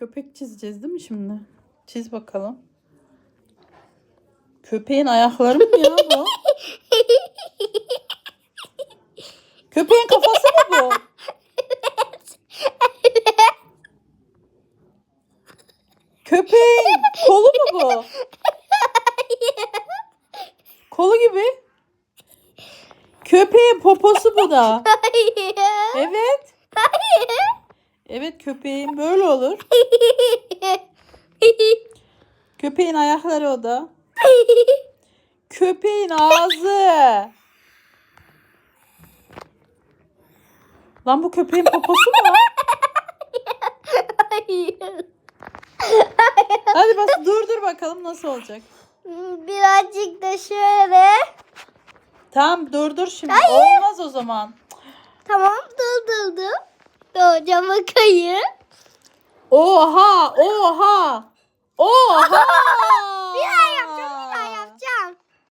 Köpek çizeceğiz değil mi şimdi? Çiz bakalım. Köpeğin ayakları mı ya bu? Köpeğin kafası mı bu? Köpeğin kolu mu bu? Kolu gibi. Köpeğin poposu bu da. Hayır. Evet. Köpeğin böyle olur. Köpeğin ayakları o da. Köpeğin ağzı. Lan bu köpeğin poposu mu? Hayır. Hadi bas dur dur bakalım nasıl olacak. Birazcık da şöyle. Tamam dur dur şimdi. Olmaz o zaman. Tamam durdurdum. 怎么可以？哦哈哦哈哦哈。